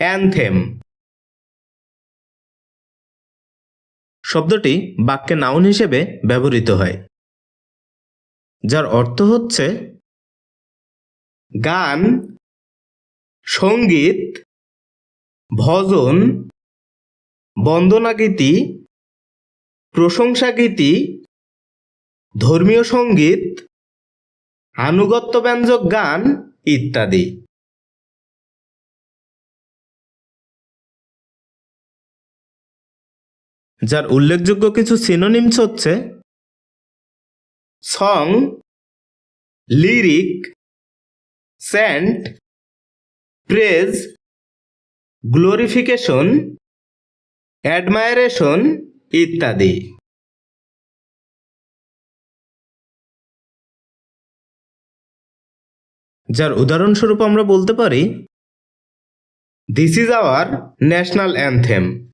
Anthem. শব্দটি বাক্যে noun হিসেবে ব্যবহৃত হয়, যার অর্থ হচ্ছে গান, সংগীত, ভজন বন্দনাগীতি প্রশংসাগীতি ধর্মীয় সংগীত আনুগত্য ব্যঞ্জক গান ইত্যাদি। যার উল্লেখযোগ্য কিছু সিনোনিমস হচ্ছে song lyric chant praise glorification admiration ইত্যাদি। যার উদাহরণস্বরূপ আমরা বলতে পারি this is our national anthem